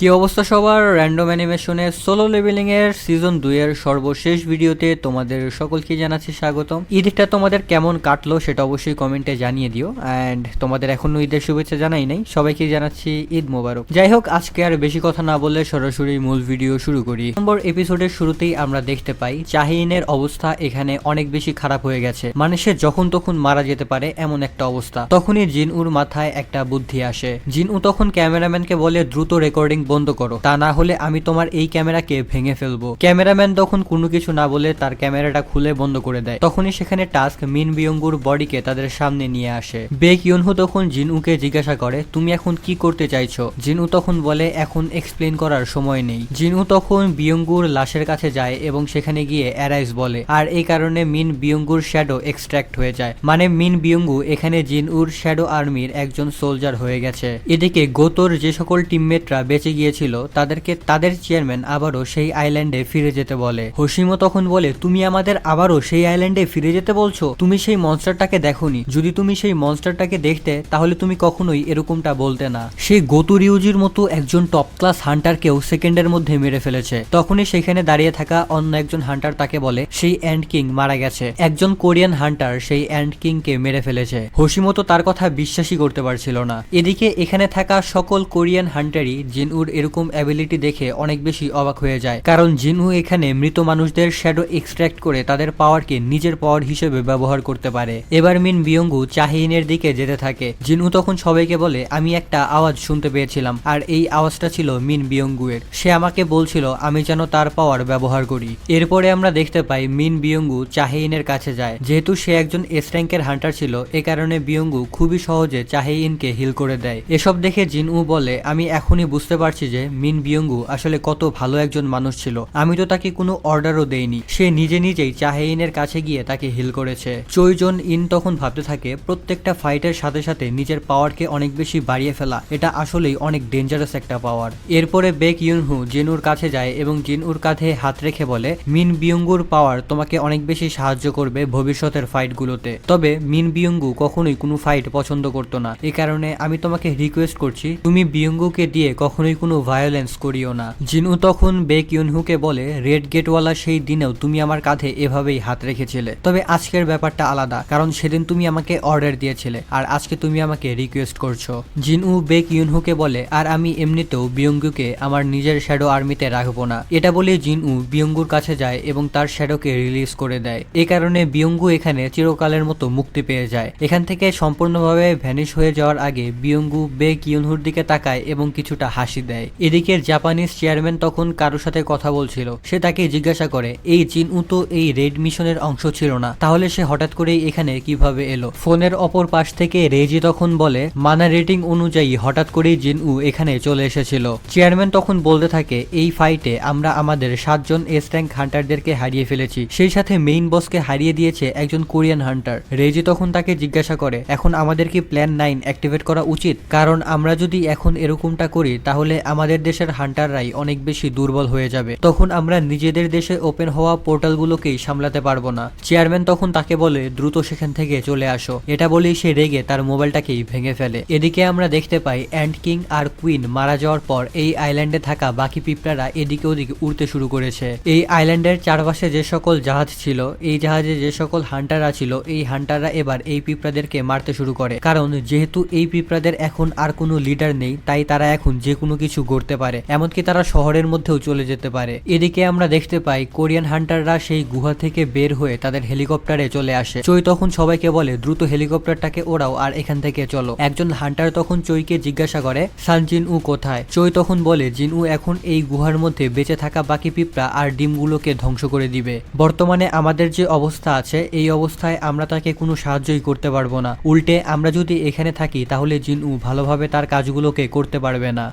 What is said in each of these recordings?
কি অবস্থা সবার? র্যান্ডম অ্যানিমেশনের সোলো লেভেলিং এর সিজন দুই এর সর্বশেষ ভিডিওতে তোমাদের সকলকে জানাচ্ছি স্বাগতম। ঈদটা তোমাদের কেমন কাটলো সেটা অবশ্যই কমেন্টে জানিয়ে দিও। অ্যান্ড তোমাদের এখনও ঈদের শুভেচ্ছা জানাই নাই, সবাইকে জানাচ্ছি ঈদ মোবারক। যাই হোক, আজকে আর বেশি কথা না বলে সরাসরি মূল ভিডিও শুরু করি। নম্বর এপিসোডের শুরুতেই আমরা দেখতে পাই চাহিনের অবস্থা এখানে অনেক বেশি খারাপ হয়ে গেছে। মানে সে যখন তখন মারা যেতে পারে এমন একটা অবস্থা। তখনই জিনউর মাথায় একটা বুদ্ধি আসে। জিনউ তখন ক্যামেরাম্যানকে বলে, দ্রুত রেকর্ডিং বন্ধ করো। তা না হলে আমি তোমার এই ক্যামেরাকে ভেঙে ফেলব। ক্যামেরাম্যান তখন কোনো কিছু না বলে তার ক্যামেরাটা খুলে বন্ধ করে দেয়। তখনই সেখানে টাস্ক মিন বিয়ঙ্গুর বডিকে তাদের সামনে নিয়ে আসে। বেক ইউনহু তখন জিনউকে জিজ্ঞাসা করে, তুমি এখন কি করতে চাইছো? জিনউ তখন বলে, এখন এক্সপ্লেন করার সময় নেই। জিনউ তখন বিয়ঙ্গুর লাশের কাছে যায় এবং সেখানে গিয়ে অ্যারাইজ বলে, আর এই কারণে মিন বিয়ঙ্গুর শ্যাডো এক্সট্র্যাক্ট হয়ে যায়। মানে মিন বিয়ঙ্গু এখানে জিনউর শ্যাডো আর্মির একজন সোলজার হয়ে গেছে। এদিকে গোতর যে সকল টিমমেটরা বেঁচে গিয়েছিল, তাদেরকে তাদের চেয়ারম্যান আবারও সেই আইল্যান্ডে ফিরে যেতে বলে। হসিমো তখন বলে, তুমি আমাদের আবারও সেই আইল্যান্ডে ফিরে যেতে বলছো? তুমি সেই মনস্টারটাকে দেখোনি। যদি তুমি সেই মনস্টারটাকে দেখতে, তাহলে তুমি কখনোই এরকমটা বলতে না। সে গোতু রিউজির মতো একজন টপ ক্লাস হান্টারকেও সেকেন্ডের মধ্যে মেরে ফেলেছে। তখনই সেখানে দাঁড়িয়ে থাকা অন্য একজন হান্টার তাকে বলে, সেই অ্যান্ড কিং মারা গেছে। একজন কোরিয়ান হান্টার সেই অ্যান্ড কিংকে মেরে ফেলেছে। হসিমতো তার কথা বিশ্বাসই করতে পারছিল না। এদিকে এখানে থাকা সকল কোরিয়ান হান্টারই জিনউর এরকম অ্যাবিলিটি দেখে অনেক বেশি অবাক হয়ে যায়। কারণ জিনউ এখানে মৃত মানুষদের শ্যাডো এক্সট্র্যাক্ট করে তাদের পাওয়ারকে নিজের পাওয়ার হিসেবে ব্যবহার করতে পারে। এবার মিন বিয়ঙ্গু চাহিনের দিকে যেতে থাকে। জিনউ তখন সবাইকে বলে, আমি একটা আওয়াজ শুনতে পেয়েছিলাম। আর এই আওয়াজটা ছিল মিন বিয়ঙ্গুয়ের। সে আমাকে বলছিল, আমি যেন তার পাওয়ার ব্যবহার করি। এরপরে আমরা দেখতে পাই মিন বিয়ঙ্গু চাহিনের কাছে যায়। যেহেতু সে একজন এস র্যাঙ্কের হান্টার ছিল, এ কারণে বিয়ঙ্গু খুবই সহজে চাহিনকে হিল করে দেয়। এসব দেখে জিনউ বলে, আমি এখনই বুঝতে পারছি যে মিন বিয়ঙ্গু আসলে কত ভালো একজন মানুষ ছিল। আমি তো তাকে কোনো অর্ডারও দেইনি। সে নিজে নিজেই চাহেইনের কাছে গিয়ে তাকে হিল করেছে। চৈজন ইন তখন ভাবতে থাকে, প্রত্যেকটা ফাইটের সাথে সাথে নিজের পাওয়ারকে অনেক বেশি বাড়িয়ে ফেলা, এটা আসলেই অনেক ডেঞ্জারাস একটা পাওয়ার এরপরে বেক ইউনহু জিনুর কাছে যায় এবং জিনুর কাঁধে হাত রেখে বলে, মিন বিয়ঙ্গুর পাওয়ার তোমাকে অনেক বেশি সাহায্য করবে ভবিষ্যতের ফাইটগুলোতে তবে মিন বিয়ঙ্গু কখনোই কোনো ফাইট পছন্দ করতো না। এই কারণে আমি তোমাকে রিকোয়েস্ট করছি, তুমি বিয়ঙ্গুকে দিয়ে কখনোই কোনো ভায়োলেন্স করিও না। জিনু তখন বেক ইউনহুকে বলে রেড গেটওয়ালা সেই দিনেও তুমি আমার কাঁধে এভাবেই হাত রেখেছিলে। তবে আজকের ব্যাপারটা আলাদা, কারণ সেদিন তুমি আমাকে অর্ডার দিয়েছিলে, আর আজকে তুমি আমাকে রিকোয়েস্ট করছ। জিনু বেক ইউনহুকে বলে, আর আমি এমনিতেও বিয়ঙ্গুকে আমার নিজের শ্যাডো আর্মিতে রাখব না। এটা বলে জিনু বিয়ঙ্গুর কাছে যায় এবং তার শ্যাডোকে রিলিজ করে দেয়। এ কারণে বিয়ঙ্গু এখানে চিরকালের মতো মুক্তি পেয়ে যায়। এখান থেকে সম্পূর্ণভাবে ভ্যানিশ হয়ে যাওয়ার আগে বিয়ঙ্গু বেক ইউনহুর দিকে তাকায় এবং কিছুটা হাসি দেয়। এদিকে জাপানিজ চেয়ারম্যান তখন কারোর সাথে কথা বলছিল। সে তাকে জিজ্ঞাসা করে, এই জিনউ তো এই রেড মিশনের অংশ ছিল না। তাহলে সে হঠাৎ করেই এখানে কীভাবে এলো? ফোনের অপর পাশ থেকে রেজি তখন বলে, মানা রেটিং অনুযায়ী হঠাৎ করেই জিনউ এখানে চলে এসেছিল। চেয়ারম্যান তখন বলতে থাকে, এই ফাইটে আমরা আমাদের সাতজন এস র্যাঙ্ক হান্টারদেরকে হারিয়ে ফেলেছি। সেই সাথে মেইন বসকে হারিয়ে দিয়েছে একজন কোরিয়ান হান্টার। রেজি তখন তাকে জিজ্ঞাসা করে, এখন আমাদের কি প্ল্যান নাইন অ্যাক্টিভেট করা উচিত? কারণ আমরা যদি এখন এরকমটা করি, তাহলে আমাদের দেশের হান্টাররাই অনেক বেশি দুর্বল হয়ে যাবে। তখন আমরা নিজেদের দেশে ওপেন হওয়া পোর্টালগুলোকেই সামলাতে পারব না। চেয়ারম্যান তখন তাকে বলে, দ্রুত সেখান থেকে চলে আসো। এটা বলেই সে রেগে তার মোবাইলটাকেই ভেঙে ফেলে। এদিকে আমরা দেখতে পাই, অ্যান্ড কিং আর কুইন মারা যাওয়ার পর এই আইল্যান্ডে থাকা বাকি পিঁপড়ারা এদিকে ওদিকে উড়তে শুরু করেছে। এই আইল্যান্ডের চারপাশে যে সকল জাহাজ ছিল, এই জাহাজে যে সকল হান্টাররা ছিল, এই হান্টাররা এবার এই পিঁপড়াদেরকে মারতে শুরু করে। কারণ, যেহেতু এই পিঁপড়াদের এখন আর কোনো লিডার নেই, তাই তারা এখন যে কোনো কিছু করতে পারে, এমনকি তারা শহরের মধ্যেও চলে যেতে পারে। এদিকে আমরা দেখতে পাই, কোরিয়ান হান্টাররা সেই গুহা থেকে বের হয়ে তাদের হেলিকপ্টারে চলে আসে। চই তখন সবাইকে বলে, দ্রুত হেলিকপ্টারটাকে ওড়াও আর এখান থেকে চলো। একজন হান্টার তখন চইকে জিজ্ঞাসা করে সানজিন উ কোথায়? চই তখন বলে জিন উ এখন এই গুহার মধ্যে বেঁচে থাকা বাকি পিঁপড়া আর ডিমগুলোকে ধ্বংস করে দিবে। বর্তমানে আমাদের যে অবস্থা আছে, এই অবস্থায় আমরা তাকে কোনো সাহায্যই করতে পারব না। উল্টে আমরা যদি এখানে থাকি, তাহলে জিন উ ভালোভাবে তার কাজগুলোকে করতে পারবে না।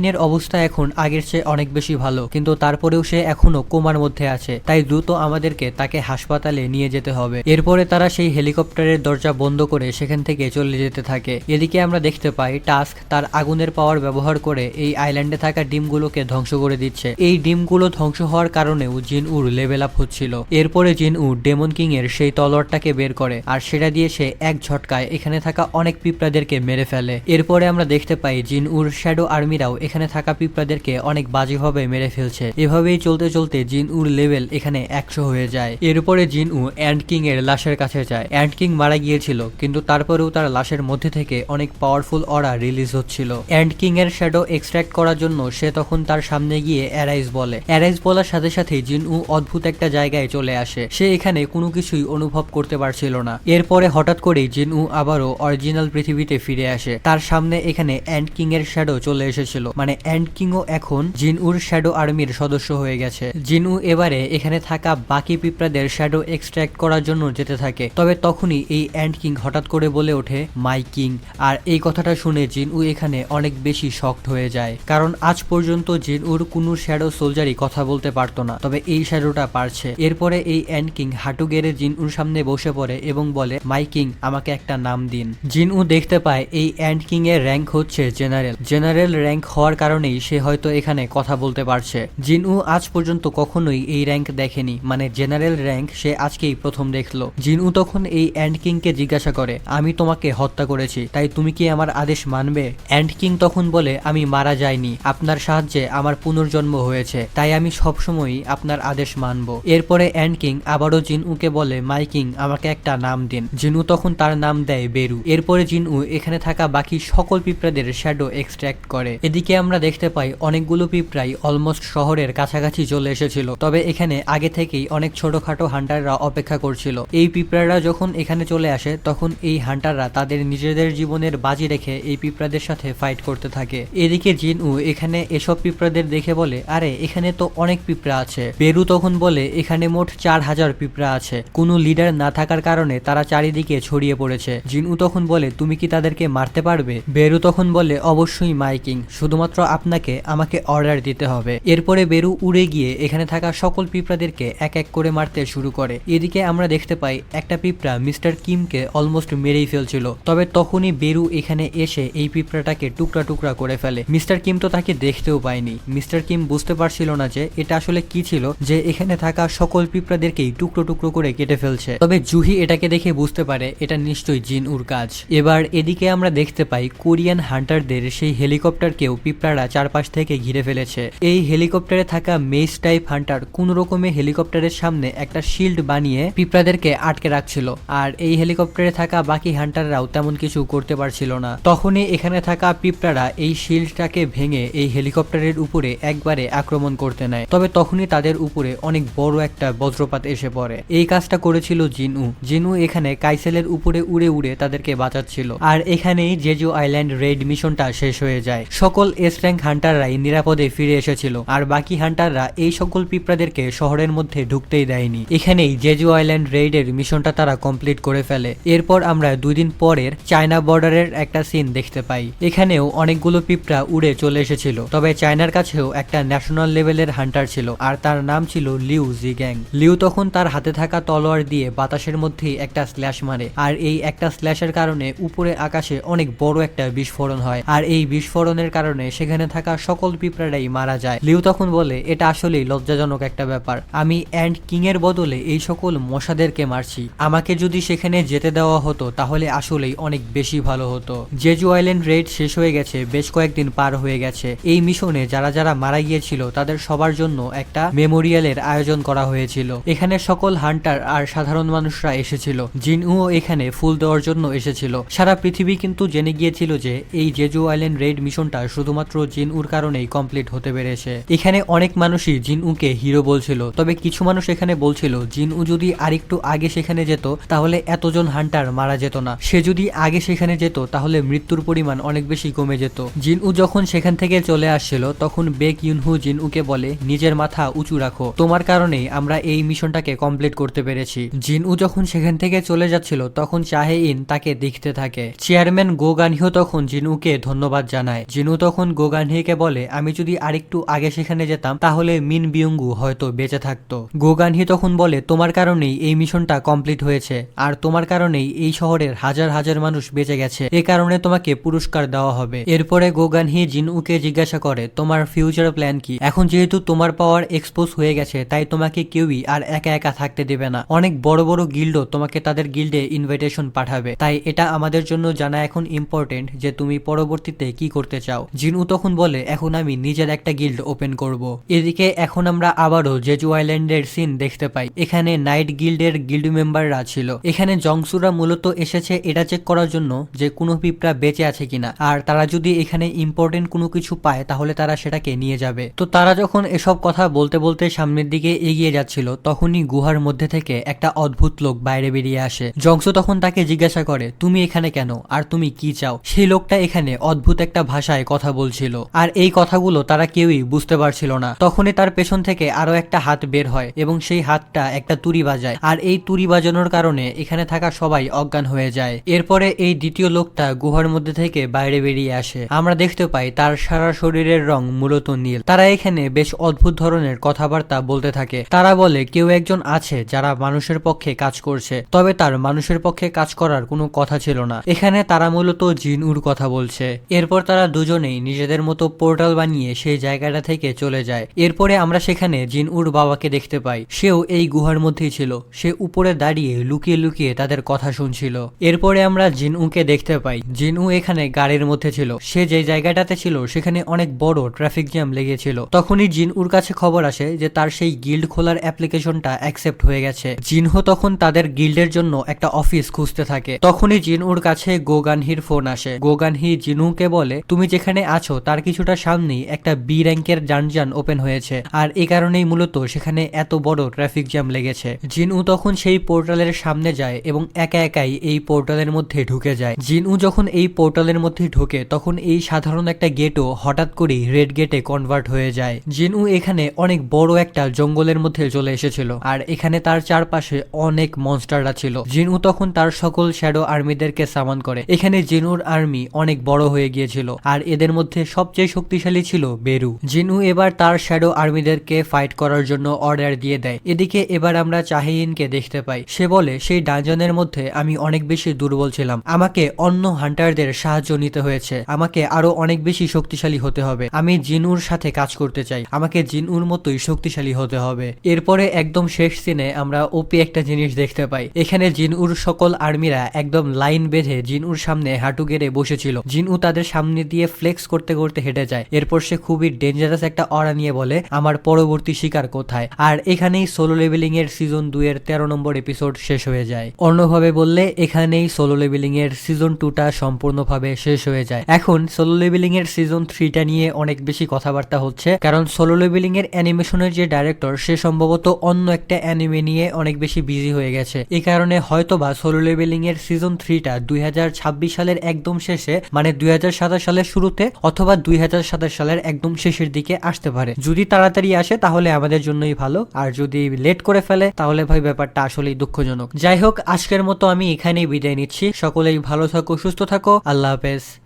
শাহিনের অবস্থা এখন আগের চেয়ে অনেক বেশি ভালো, কিন্তু তারপরেও সে এখনও কোমার মধ্যে আছে। তাই দ্রুত আমাদেরকে তাকে হাসপাতালে নিয়ে যেতে হবে। এরপরে তারা সেই হেলিকপ্টারের দরজা বন্ধ করে সেখান থেকে চলে যেতে থাকে। এদিকে আমরা দেখতে পাই টাস্ক তার আগুনের পাওয়ার ব্যবহার করে এই আইল্যান্ডে থাকা ডিমগুলোকে ধ্বংস করে দিচ্ছে। এই ডিমগুলো ধ্বংস হওয়ার কারণেও জিন উর লেভেল আপ হচ্ছিল। এরপরে জিন উর ডেমন কিং এর সেই তলোয়ারটাকে বের করে আর সেটা দিয়ে সে এক ঝটকায় এখানে থাকা অনেক পিঁপড়াদেরকে মেরে ফেলে। এরপরে আমরা দেখতে পাই জিন উর শ্যাডো আর্মিরাও এখানে থাকা পিঁপড়াদেরকে অনেক বাজেভাবে মেরে ফেলছে। এভাবেই চলতে চলতে জিন উর লেভেল এখানে একশো হয়ে যায়। এরপরে জিন উ অ্যান্ড কিং এর লাশের কাছে যায়। অ্যান্ড কিং মারা গিয়েছিল, কিন্তু তারপরেও তার লাশের মধ্যে থেকে অনেক পাওয়ারফুল অরা রিলিজ হচ্ছিল। অ্যান্ড কিং এর শ্যাডো এক্সট্রাক্ট করার জন্য সে তখন তার সামনে গিয়ে অ্যারাইজ বলে। অ্যারাইজ বলার সাথে সাথে জিন উ অদ্ভুত একটা জায়গায় চলে আসে। সে এখানে কোনো কিছুই অনুভব করতে পারছিল না। এরপরে হঠাৎ করেই জিন উ আবারও অরিজিনাল পৃথিবীতে ফিরে আসে। তার সামনে এখানে অ্যান্ড কিং এর শ্যাডো চলে এসেছিল। মানে অ্যান্ড কিংও এখন জিন উর শ্যাডো আর্মির সদস্য হয়ে গেছে। জিন উ এবারে এখানে থাকা বাকি পিঁপড়াদের শ্যাডো এক্সট্রাক্ট করার জন্য যেতে থাকে। তবে তখনই এই অ্যান্ড কিং হঠাৎ করে বলে ওঠে, মাই কিং। আর এই কথাটা শুনে জিন উ এখানে অনেক বেশি শক্ট হয়ে যায়। কারণ আজ পর্যন্ত জিন উর কোনো শ্যাডো সোলজারই কথা বলতে পারতো না। তবে এই শ্যাডোটা পারছে। এরপরে এই অ্যান্ড কিং হাঁটু গেড়ে জিন উর সামনে বসে পড়ে এবং বলে, মাই কিং, আমাকে একটা নাম দিন। জিন উ দেখতে পায় এই অ্যান্ড কিং এর র্যাঙ্ক হচ্ছে জেনারেল। জেনারেল র্যাঙ্ক হওয়ার কারণেই সে হয়তো এখানে কথা বলতে পারছে। জিন আজ পর্যন্ত কখনোই এই র্যাঙ্ক দেখেনি মানে জেনারেল র্যাঙ্ক সে আজকেই প্রথম দেখল। জিন তখন এই অ্যান্ড কিং কে জিজ্ঞাসা করে, আমি তোমাকে হত্যা করেছি, তাই তুমি কি আমার আদেশ মানবে? অ্যান্ড কিং তখন বলে, আমি মারা যাইনি, আপনার সাহায্যে আমার পুনর্জন্ম হয়েছে, তাই আমি সবসময়ই আপনার আদেশ মানব। এরপরে অ্যান্ড কিং আবারও জিন উকে বলে মাই কিং আমাকে একটা নাম দিন। জিনু তখন তার নাম দেয় বেরু। এরপরে জিন এখানে থাকা বাকি সকল পিঁপড়াদের শ্যাডো এক্সট্রাক্ট করে। এদিকে আমরা দেখতে পাই অনেকগুলো পিঁপড়াই অলমোস্ট শহরের কাছাকাছি চলে এসেছিল। তবে এখানে আগে থেকেই অনেক ছোটখাটো হান্টাররা অপেক্ষা করছিল। এই পিঁপড়ারা যখন এখানে চলে আসে, তখন এই হান্টাররা তাদের নিজেদের জীবনের বাজি রেখে এই পিঁপড়াদের সাথে ফাইট করতে থাকে। এদিকে জিন উ এখানে এসব পিঁপড়াদের দেখে বলে, আরে, এখানে তো অনেক পিঁপড়া আছে। বেরু তখন বলে, এখানে মোট চার হাজার পিঁপড়া আছে। কোনো লিডার না থাকার কারণে তারা চারিদিকে ছড়িয়ে পড়েছে। জিনু তখন বলে, তুমি কি তাদেরকে মারতে পারবে? বেরু তখন বলে, অবশ্যই, মাইকিং। শুধুমাত্র আপনাকে আমাকে অর্ডার দিতে হবে। এরপরে বেরু উড়ে গিয়ে এখানে থাকা সকল পিঁপড়াদেরকে এক এক করে মারতে শুরু করে। এদিকে আমরা দেখতে পাই, একটা পিঁপড়া মিস্টার কিমকে অলমোস্ট মেরেই ফেলছিল। তবে তখনই বেরু এখানে এসে এই পিঁপড়াটাকে টুকরা টুকরা করে ফেলে। মিস্টার কিম তো তাকে দেখতেও পায়নি। মিস্টার কিম বুঝতে পারছিল না যে এটা আসলে কি ছিল, যে এখানে থাকা সকল পিঁপড়াদেরকেই টুকরো টুকরো করে কেটে ফেলছে। তবে জুহি এটাকে দেখে বুঝতে পারে, এটা নিশ্চয়ই জিন উর কাজ। এবার এদিকে আমরা দেখতে পাই কোরিয়ান হান্টারদের সেই হেলিকপ্টারকেও পিঁপড়ারা চারপাশ থেকে ঘিরে ফেলেছে। এই হেলিকপ্টারে থাকা মেস টাইপ হান্টার কোন রকমে হেলিকপ্টারের সামনে একটা শিল্ড বানিয়ে পিঁপড়াদেরকে আটকে রাখছিল। আর এই হেলিকপ্টারে থাকা বাকি হান্টাররাও তেমন কিছু করতে পারছিল না। তখনই এখানে থাকা পিঁপড়ারা এই শিল্ডটাকে ভেঙে এই হেলিকপ্টারের উপরে একবারে আক্রমণ করতে নেয়। তবে তখনই তাদের উপরে অনেক বড় একটা বজ্রপাত এসে পড়ে। এই কাজটা করেছিল জিনু। জিনু এখানে কাইসেলের উপরে উড়ে উড়ে তাদেরকে বাঁচাচ্ছিল। আর এখানেই জেজু আইল্যান্ড রেড মিশনটা শেষ হয়ে যায়। সকল এস র্যাঙ্ক হান্টাররাই নিরাপদে ফিরে এসেছিল, আর বাকি হান্টাররা এই সকল পিঁপড়াদেরকে শহরের মধ্যে ঢুকতেই দেয়নি। এখানেই জেজু আইল্যান্ড রেইডের মিশনটা তারা কমপ্লিট করে ফেলে। এরপর আমরা দুই দিন পরের চায়না বর্ডারের একটা সিন দেখতে পাই। এখানেও অনেকগুলো পিঁপড়া উড়ে চলে এসেছিল, তবে চায়নার কাছেও একটা ন্যাশনাল লেভেলের হান্টার ছিল, আর তার নাম ছিল লিউ জিগ্যাং। লিউ তখন তার হাতে থাকা তলোয়ার দিয়ে বাতাসের মধ্যেই একটা স্ল্যাশ মারে, আর এই একটা স্ল্যাশের কারণে উপরে আকাশে অনেক বড় একটা বিস্ফোরণ হয়, আর এই বিস্ফোরণের কারণে সেখানে থাকা সকল পিঁপড়ারাই মারা যায়। লিউ তখন বলে, এটা আসলেই লজ্জাজনক একটা ব্যাপার। আমি অ্যান্ড কিং এর বদলে এই সকল মশাদেরকে মারছি। আমাকে যদি সেখানে যেতে দেওয়া হতো, তাহলে আসলেই অনেক বেশি ভালো হতো। জেজু আইল্যান্ড রেড শেষ হয়ে গেছে, বেশ কয়েকদিন পার হয়ে গেছে। এই মিশনে যারা যারা মারা গিয়েছিল, তাদের সবার জন্য একটা মেমোরিয়ালের আয়োজন করা হয়েছিল। এখানে সকল হান্টার আর সাধারণ মানুষরা এসেছিল। জিনউও এখানে ফুল দেওয়ার জন্য এসেছিল। সারা পৃথিবী কিন্তু জেনে গিয়েছিল যে, এই জেজু আইল্যান্ড রেড মিশনটা শুধুমাত্র জিনউর কারণেই কমপ্লিট হতে পেরেছে। এখানে অনেক মানুষই জিনউকে হিরো বলছিল, তবে কিছু মানুষ এখানে বলছিল জিনউ যদি আরেকটু আগে সেখানে যেত, তাহলে এতজন হান্টার মারা যেত না। সে যদি আগে সেখানে যেত, তাহলে মৃত্যুর পরিমাণ অনেক বেশি কমে যেত। জিনউ যখন সেখান থেকে চলে আসছিল, তখন বেক ইউনহু জিনউকে বলে, নিজের মাথা উঁচু রাখো। তোমার কারণেই আমরা এই মিশনটাকে কমপ্লিট করতে পেরেছি। জিনউ যখন সেখান থেকে চলে যাচ্ছিল, তখন চাহে ইন তাকে দেখতে থাকে। চেয়ারম্যান গোগানহিও তখন জিনুকে ধন্যবাদ জানায়। জিনু তখন গোগানহিকে বলে, আমি যদি আরেকটু আগে সেখানে যেতাম, তাহলে মিন বিয়ঙ্গু হয়তো বেঁচে থাকতো। গোগানহি তখন বলে, তোমার কারণেই এই মিশনটা কমপ্লিট হয়েছে, আর তোমার কারণেই এই শহরের হাজার হাজার মানুষ বেঁচে গেছে। এ কারণে তোমাকে পুরস্কার দেওয়া হবে। এরপরে গোগানহি জিনুকে জিজ্ঞাসা করে, তোমার ফিউচার প্ল্যান কি? এখন যেহেতু তোমার পাওয়ার এক্সপোজ হয়ে গেছে, তাই তোমাকে কেউই আর একা একা থাকতে দেবে না। অনেক বড় বড় গিল্ডও তোমাকে তাদের গিল্ডে ইনভাইটেশন পাঠাবে। তাই এটা আমাদের জন্য জানা এখন ইম্পর্টেন্ট যে তুমি পরবর্তীতে কি করতে চাও। জিনু তখন বলে, এখন আমি নিজের একটা গিল্ড ওপেন করব। এদিকে এখন আমরা আবারও জেজু আইল্যান্ডের সিন দেখতে পাই। এখানে নাইট গিল্ডের গিল্ড মেম্বাররা ছিল। এখানে জংসুরা মূলত এসেছে এটা চেক করার জন্য যে কোনো পিঁপড়া বেঁচে আছে কিনা। আর তারা যদি এখানে ইম্পর্টেন্ট কোনো কিছু পায়, তাহলে তারা সেটাকে নিয়ে যাবে। তো তারা যখন এসব কথা বলতে বলতে সামনের দিকে এগিয়ে যাচ্ছিল, তখনই গুহার মধ্যে থেকে একটা অদ্ভুত লোক বাইরে বেরিয়ে আসে। জংসু তখন তাকে জিজ্ঞাসা করে, তুমি এখানে কেন? আর তুমি কি চাও? সেই লোকটা এখানে অদ্ভুত একটা ভাষায় কথা বলছিল আর এই কথাগুলো তারা কেউই বুঝতে পারছিল না। তখনই তার পেছন থেকে আরও একটা হাত বের হয় এবং সেই হাতটা একটা তুরি বাজায়। আর এই তুরি বাজানোর কারণে এখানে থাকা সবাই অজ্ঞান হয়ে যায়। এরপরে এই দ্বিতীয় লোকটা গুহার মধ্যে থেকে বাইরে বেরিয়ে আসে। আমরা দেখতে পাই তার সারা শরীরের রং মূলত নীল। তারা এখানে বেশ অদ্ভুত ধরনের কথাবার্তা বলতে থাকে। তারা বলে, কেউ একজন আছে যারা মানুষের পক্ষে কাজ করছে। তবে তার মানুষের পক্ষে কাজ করার কোনো কথা ছিল না। এখানে তারা মূলত জিন উর কথা বলছে। এরপর তারা দুজনেই নিজেদের মতো পোর্টাল বানিয়ে সেই জায়গাটা থেকে চলে যায়। এরপরে আমরা সেখানে জিন উর বাবাকে দেখতে পাই। সেও এই গুহার মধ্যেই ছিল। সে উপরে দাঁড়িয়ে লুকিয়ে লুকিয়ে তাদের কথা শুনছিল। এরপরে আমরা জিন উকে দেখতে পাই। জিন এখানে গাড়ির মধ্যে ছিল। সে যে জায়গাটাতে ছিল, সেখানে অনেক বড় ট্রাফিক জ্যাম লেগেছিল। তখনই জিন উর কাছে খবর আসে যে তার সেই গিল্ড খোলার অ্যাপ্লিকেশনটা অ্যাকসেপ্ট হয়ে গেছে। জিনহো তখন তাদের গিল্ডের জন্য একটা অফিস খুঁজতে থাকে। তখনই জিন উর কাছে গোগানহির ফোন আসে। গোগানহি জিনুকে বলে, তুমি যেখানে আছো, তার কিছুটা সামনেই একটা বি র্যাঙ্কের যানজান ওপেন হয়েছে। আর এই কারণেই মূলত সেখানে এত বড় ট্রাফিক জ্যাম লেগেছে। জিনু তখন সেই পোর্টালের সামনে যায় এবং একা একাই এই পোর্টালের মধ্যে ঢুকে যায়। জিনু যখন এই পোর্টালের মধ্যে ঢোকে, তখন এই সাধারণ একটা গেটও হঠাৎ করেই রেড গেটে কনভার্ট হয়ে যায়। জিনু এখানে অনেক বড় একটা জঙ্গলের মধ্যে চলে এসেছিল, আর এখানে তার চারপাশে অনেক মনস্টাররা ছিল। জিনু তখন তার সকল শ্যাডো আর্মিদেরকে সামান করে। এখানে জিনুর আর্মি অনেক বড় হয়ে গিয়েছিল, আর এদের মধ্যে সবচেয়ে শক্তিশালী ছিল বেরু, জিনু এবার তার শ্যাডো আর্মিদেরকে ফাইট করার জন্য অর্ডার দিয়ে দেয়। এদিকে এবার আমরা চাহিনকে দেখতে পাই। সে বলে, সেই ডানজনের মধ্যে আমি অনেক বেশি দুর্বল ছিলাম। আমাকে অন্য হান্টারদের সাহায্য নিতে হয়েছে। আমাকে আরও অনেক বেশি শক্তিশালী হতে হবে। আমি জিনুর সাথে কাজ করতে চাই। আমাকে জিনুর মতোই শক্তিশালী হতে হবে। এরপরে একদম শেষ সিনে আমরা ওপি একটা জিনিস দেখতে পাই। এখানে জিনুর সকল আর্মিরা একদম লাইন বেঁধে জিনুর সামনে হাঁটু গেড়ে বসেছিল। জিনু তাদের সামনে দিয়ে ফ্লেক্স করতে করতে হেঁটে যায়। এরপর সে খুবই ডেঞ্জারাস একটা অরা নিয়ে বলে, আমার পরবর্তী শিকার কোথায়? আর এখানেই সোলো লেভেলিং এর সিজন দুই এর তেরো নম্বর এপিসোড শেষ হয়ে যায়। অন্যভাবে বললে, এখানেই সোলো লেভেলিং এর সিজন টুটা সম্পূর্ণভাবে শেষ হয়ে যায়। এখন সোলো লেভেলিং এর সিজন থ্রিটা নিয়ে অনেক বেশি কথাবার্তা হচ্ছে, কারণ সোলো লেভেলিং এর অ্যানিমেশনের যে ডাইরেক্টর সে সম্ভবত অন্য একটা অ্যানিমে নিয়ে অনেক বেশি বিজি হয়ে গেছে। এই কারণে হয়তোবা সোলো লেভেলিং এর সিজন থ্রিটা দুই হাজার ছাব্বিশ সালের একদম শেষে মানে দুই হাজার সাতাশ সালের শুরুতে অথবা দুই হাজার সাতাশ সালের একদম শেষের দিকে আসতে পারে। যদি তাড়াতাড়ি আসে, তাহলে আমাদের জন্যই ভালো। আর যদি লেট করে ফেলে, তাহলে ভাই ব্যাপারটা আসলেই দুঃখজনক। যাই হোক, আজকের মতো আমি এখানেই বিদায় নিচ্ছি। সকলেই ভালো থাকো, সুস্থ থাকো। আল্লাহ হাফেজ।